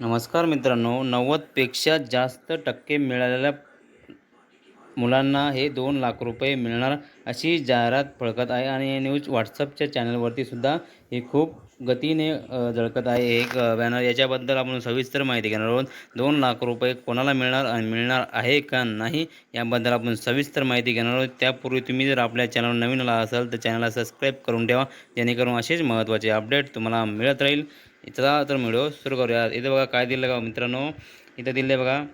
नमस्कार मित्रांनो नव्वदपेक्षा जास्त टक्के मिळालेल्या मुलांना हे दोन लाख रुपये मिळणार अशी जाहिरात फळकत आहे आणि न्यूज व्हॉट्सअपच्या चॅनलवरती सुद्धा हे खूप गतीने झळकत आहे. एक बॅनर याच्याबद्दल आपण सविस्तर माहिती घेणार आहोत. दोन लाख रुपये कोणाला मिळणार आणि मिळणार आहे का नाही याबद्दल आपण सविस्तर माहिती घेणार आहोत. त्यापूर्वी तुम्ही जर आपल्या चॅनल नवीन आला असाल तर चॅनलला सबस्क्राईब करून ठेवा. जेणेकरून असेच महत्त्वाचे अपडेट तुम्हाला मिळत राहील. चला तर व्हिडिओ सुरू करूया इथे बघा काय दिलं का मित्रांनो. इथं दिलं आहे बघा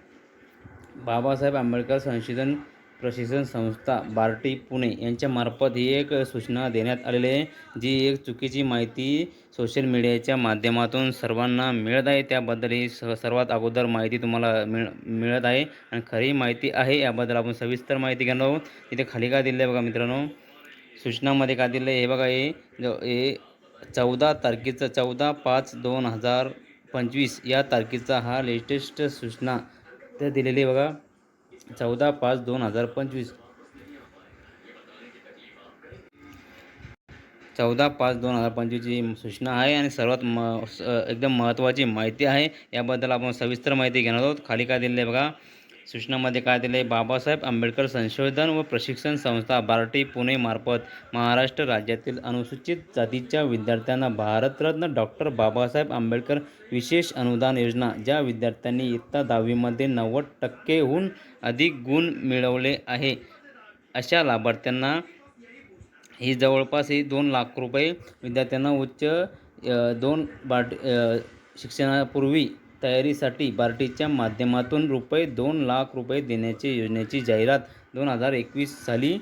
बाबासाहेब आंबेडकर संशोधन प्रशिक्षण संस्था बार्टी पुणे यांच्यामार्फत ही एक सूचना देण्यात आलेली आहे जी एक चुकीची माहिती सोशल मीडियाच्या माध्यमातून सर्वांना मिळत आहे. त्याबद्दल ही स सर्वात अगोदर माहिती तुम्हाला मिळ मिळत आहे आणि खरी माहिती आहे याबद्दल आपण सविस्तर माहिती घेणार आहोत. इथे खाली काय दिलं आहे बघा मित्रांनो. सूचनामध्ये काय दिलं आहे हे बघा हे हे चौदा तारखेचं चौदा पाच दोन हजार पंचवीस या तारखेचा हा लेटेस्ट सूचना त्या दिलेली बघा. चौदा पाच दोन हजार पंचवीस. चौदा पाच दोन हजार पंचवीसची सूचना आहे आणि सर्वात म एकदम महत्त्वाची माहिती आहे. याबद्दल आपण सविस्तर माहिती घेणार आहोत. खाली काय दिलेली आहे बघा. सूचनामध्ये काय दिले आहे बाबासाहेब आंबेडकर संशोधन व प्रशिक्षण संस्था बार्टी पुणे मार्फत महाराष्ट्र राज्यातील अनुसूचित जातीच्या विद्यार्थ्यांना भारतरत्न डॉक्टर बाबासाहेब आंबेडकर विशेष अनुदान योजना ज्या विद्यार्थ्यांनी इयत्ता दहावीमध्ये नव्वद टक्केहून अधिक गुण मिळवले आहे. अशा लाभार्थ्यांना ही जवळपास ही दोन लाख रुपये विद्यार्थ्यांना उच्च दोन बाट शिक्षणापूर्वी तयारीसाठी बार्टीच्या माध्यमातून रुपये दोन लाख रुपये देण्याची योजनेची जाहिरात दोन हजार एकवीस साली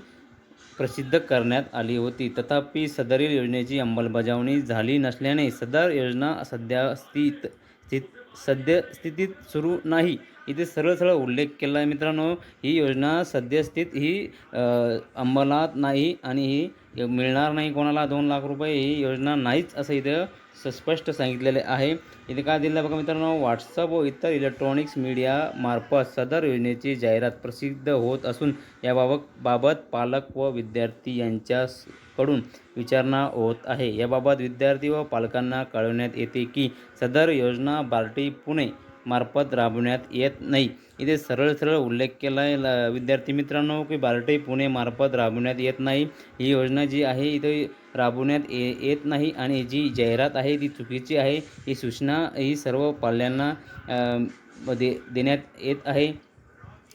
प्रसिद्ध करण्यात आली होती. तथापि सदरील योजनेची अंमलबजावणी झाली नसल्याने सदर योजना सध्या स्थित स्थित सद्यस्थितीत सुरू नाही. इथे सरळ सरळ उल्लेख केला आहे मित्रांनो. ही योजना सद्यस्थित ही अंमलात नाही आणि ही मिळणार नाही कोणाला. दोन लाख रुपये ही योजना नाहीच असं इथं स- स्पष्ट सांगितलेले आहे. इथे काय दिलं बघा मित्रांनो? व्हॉट्सअप व इतर इलेक्ट्रॉनिक्स मीडियामार्फत सदर योजनेची जाहिरात प्रसिद्ध होत असून याबाबत बाबत पालक व विद्यार्थी यांच्या कडून विचारणा होत आहे. याबाबत विद्यार्थी व पालकांना कळवण्यात येते की सदर योजना बार्टी पुणे मार्फत राबवण्यात येत नाही. इथे सरळ सरळ उल्लेख केला आहे ल- विद्यार्थी मित्रांनो की बार्टी पुणे मार्फत राबवण्यात येत नाही. ही योजना जी आहे इथे राबवण्यात ये येत नाही आणि जी जाहिरात आहे ती चुकीची आहे. ही सूचना ही सर्व पाल्यांना मध्ये दे देण्यात येत आहे.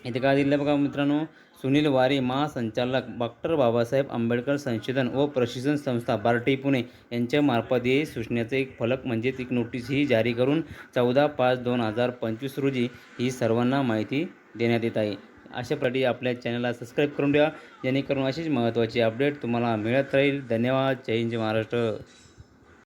इथे काय दिलं बघा मित्रांनो सुनील वारे महासंचालक डॉक्टर बाबासाहेब आंबेडकर संशोधन व प्रशिक्षण संस्था बार्टी पुणे यांच्यामार्फत हे सूचनेचे एक फलक म्हणजेच एक नोटीस ही जारी करून चौदा पाच दोन हजार पंचवीस रोजी ही सर्वांना माहिती देण्यात येत आहे. अशा प्रकारे आपल्या चॅनलला सबस्क्राईब करून द्या जेणेकरून अशीच महत्त्वाची अपडेट तुम्हाला मिळत राहील. धन्यवाद. जय हिंद महाराष्ट्र.